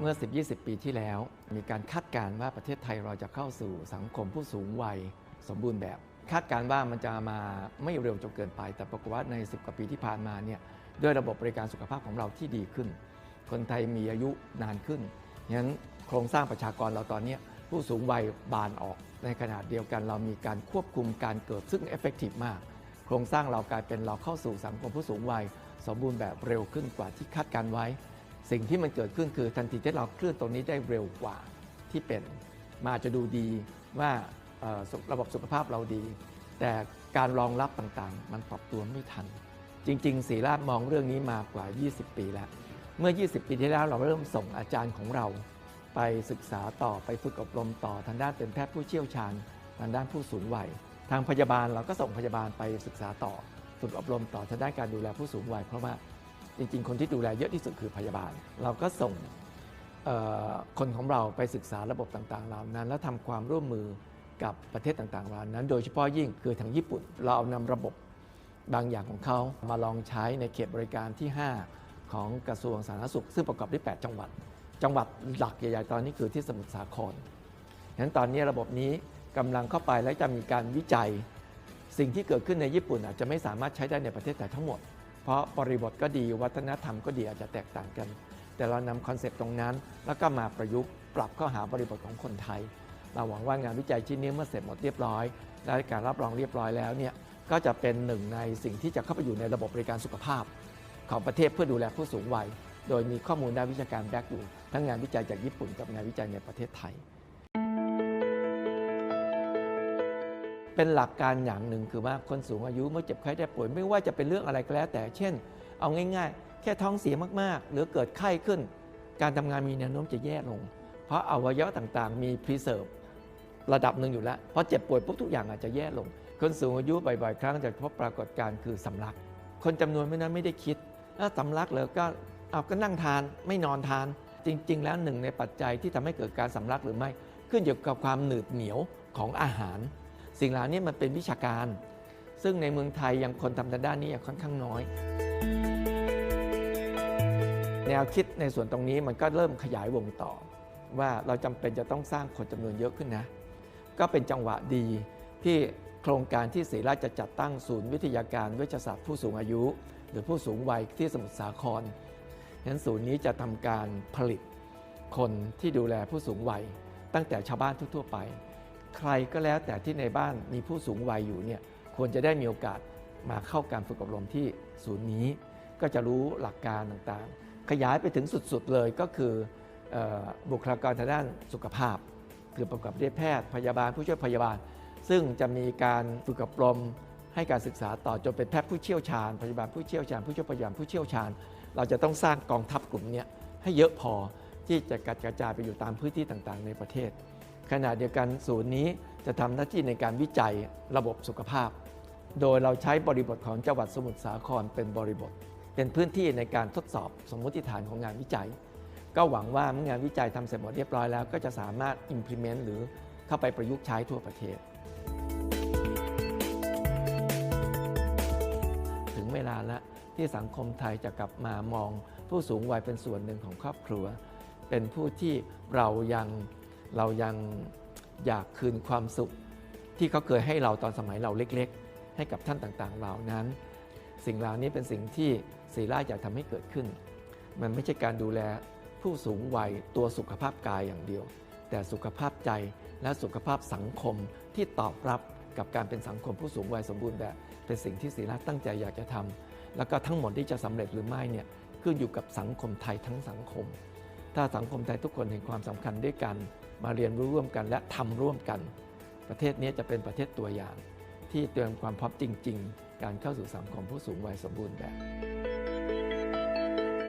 เมื่อ 10-20 ปีที่แล้ว มีการคาดการณ์ว่าประเทศไทยเราจะเข้าสู่สังคมผู้สูงวัยสมบูรณ์แบบ คาดการณ์ว่ามันจะมาไม่เร็วจนเกินไป แต่ปรากฏว่าใน 10 กว่าปีที่ผ่านมาเนี่ยด้วยระบบบริการสุขภาพของเราที่ดีขึ้น คนไทยมีอายุนานขึ้นงั้นโครงสร้างประชากรเราตอนนี้ผู้สูงวัยบานออก ในขณะเดียวกันเรามีการควบคุมการเกิดซึ่งเอฟเฟกตีฟมาก โครงสร้างเรากลายเป็นเราเข้าสู่สังคมผู้สูงวัย สมบูรณ์แบบเร็วขึ้นกว่าที่คาดการไว้ สิ่งที่มันเกิดขึ้นคือทันทีที่เราเคลื่อนตรงนี้ได้เร็วกว่าที่เป็นมาจะดูดีว่าระบบสุขภาพเราดี แต่การรองรับต่างๆ มันปรับตัวไม่ทัน จริง ๆ ศรีราชมองเรื่องนี้มากว่า 20 ปีแล้ว เมื่อ 20 ปีที่แล้วเราเริ่มส่งอาจารย์ของเรา ไปศึกษาต่อไปฝึกอบรมต่อทางด้านเป็นแพทย์ผู้เชี่ยวชาญทางด้านผู้สูงวัย ทางพยาบาลเราก็ส่งพยาบาลไปศึกษาต่อ ฝึกอบรมต่อทางด้านการดูแลผู้สูงวัยเพราะว่า จริงๆ คนที่ดูแลเยอะที่สุดคือพยาบาล เราก็ส่งคนของเราไปศึกษาระบบต่างๆเหล่านั้น และทำความร่วมมือกับประเทศต่างๆเหล่านั้น โดยเฉพาะยิ่งคือทางญี่ปุ่น เราเอานำระบบบางอย่างของเขามาลองใช้ในเขตบริการที่ 5 ของกระทรวงสาธารณสุข ซึ่งประกอบด้วย 8 จังหวัด จังหวัดหลักใหญ่ๆตอนนี้คือที่สมุทรสาครฉะนั้นตอนนี้ระบบนี้กำลังเข้าไปและจะมีการวิจัย สิ่งที่เกิดขึ้นในญี่ปุ่นอาจจะไม่สามารถใช้ได้ในประเทศไทยทั้งหมด เพราะบริบทก็ดีวัฒนธรรมก็ดีอาจจะแตกต่างกัน แต่เรานำคอนเซปต์ตรงนั้น แล้วก็มาประยุกต์ปรับเข้าหาบริบทของคนไทย เราหวังว่างานวิจัยชิ้นนี้เมื่อเสร็จหมดเรียบร้อยและการรับรองเรียบร้อยแล้วเนี่ยก็จะเป็นหนึ่งในสิ่งที่จะเข้าไปอยู่ในระบบบริการสุขภาพ ของประเทศเพื่อดูแลผู้สูงวัย โดยมีข้อมูลด้านวิชาการแบ็กอยู่ทั้งงานวิจัยจากญี่ปุ่นกับงานวิจัยในประเทศไทย เป็นหลักการอย่างหนึ่งคือว่าคนสูงอายุเมื่อเจ็บไข้ได้ป่วยไม่ว่าจะเป็นเรื่องอะไรก็แล้วแต่เช่น เอาง่าย ๆ แค่ท้องเสียมากๆ หรือเกิดไข้ขึ้น การทำงานมีแนวโน้มจะแย่ลง เพราะอวัยวะต่างๆ มีพรีเซิร์ฟระดับหนึ่งอยู่แล้วพอเจ็บป่วยปุ๊บทุกอย่างอาจจะแย่ลง คนสูงอายุบ่อยๆ ครั้งจะพบปรากฏการณ์คือสำลัก คนจำนวนไม่นั้นไม่ได้คิดถ้าสำลักเลยก็เอาก็นั่งทานไม่นอนทาน จริง ๆ แล้วหนึ่งในปัจจัยที่ทำให้เกิดการสำลักหรือไม่ขึ้นอยู่กับความหนืดเหนียวของอาหาร สิ่งเหล่านี้มันเป็นวิชาการ ซึ่งในเมืองไทยยังคนทำทางด้านนี้ยังค่อนข้างน้อย แนวคิดในส่วนตรงนี้มันก็เริ่มขยายวงต่อ ว่าเราจำเป็นจะต้องสร้างคนจำนวนเยอะขึ้นนะ ก็เป็นจังหวะดีที่โครงการที่ศรีราชจะจัดตั้งศูนย์วิทยาการเวชศาสตร์ผู้สูงอายุ หรือผู้สูงวัยที่สมุทรสาครฉะนั้นศูนย์นี้จะทำการผลิตคนที่ดูแลผู้สูงวัย ตั้งแต่ชาวบ้านทั่วๆไป ใครก็แล้วแต่ที่ในบ้านมีผู้สูงวัยอยู่เนี่ยควรจะได้มีโอกาสมาเข้าการฝึกอบรมที่ศูนย์นี้ ก็จะรู้หลักการต่างๆ ขยายไปถึงสุดๆเลยก็คืออบุคลากรทางด้านสุขภาพ คือประกอบด้วยแพทย์พยาบาลผู้ช่วยพยาบาล ซึ่งจะมีการฝึกอบรมให้การศึกษาต่อจนเป็นแพทย์ผู้เชี่ยวชาญพยาบาลผู้เชี่ยวชาญผู้ช่วยพยาบาลผู้เชี่ยวชาญ เราจะต้องสร้างกองทัพกลุ่มนี้ให้เยอะพอที่จะกระจายไปอยู่ตามพื้นที่ต่างๆ ในประเทศ ขณะเดียวกันศูนย์นี้จะทำหน้าที่ในการวิจัยระบบสุขภาพ โดยเราใช้บริบทของจังหวัดสมุทรสาครเป็นบริบท เป็นพื้นที่ในการทดสอบสมมติฐานของงานวิจัย ก็หวังว่าเมื่องานวิจัยทำเสร็จหมดเรียบร้อยแล้ว ก็จะสามารถ implement หรือเข้าไปประยุกต์ใช้ทั่วประเทศ ถึงเวลาแล้วที่สังคมไทยจะกลับมามองผู้สูงวัยเป็นส่วนหนึ่งของครอบครัว เป็นผู้ที่เรายัง เรายังอยากคืนความสุข ที่เขาเคยให้เราตอนสมัยเราเล็กๆ ให้กับท่านต่างๆเหล่านั้น สิ่งเหล่านี้เป็นสิ่งที่ศรีราชอยากทำให้เกิดขึ้น มันไม่ใช่การดูแลผู้สูงวัยตัวสุขภาพกายอย่างเดียว แต่สุขภาพใจและสุขภาพสังคมที่ตอบรับกับการเป็นสังคมผู้สูงวัยสมบูรณ์แบบเป็นสิ่งที่ศรีราชตั้งใจอยากจะทำแล้วก็ทั้งหมดที่จะสำเร็จหรือไม่เนี่ยขึ้นอยู่กับสังคมไทยทั้งสังคม ถ้าสังคมไทยทุกคนเห็นความสำคัญด้วยกัน มาเรียนรู้ร่วมกันและทำร่วมกัน ประเทศนี้จะเป็นประเทศตัวอย่าง ที่เตรียมความพร้อมจริง ๆ การเข้าสู่สังคมผู้สูงวัยสมบูรณ์แบบ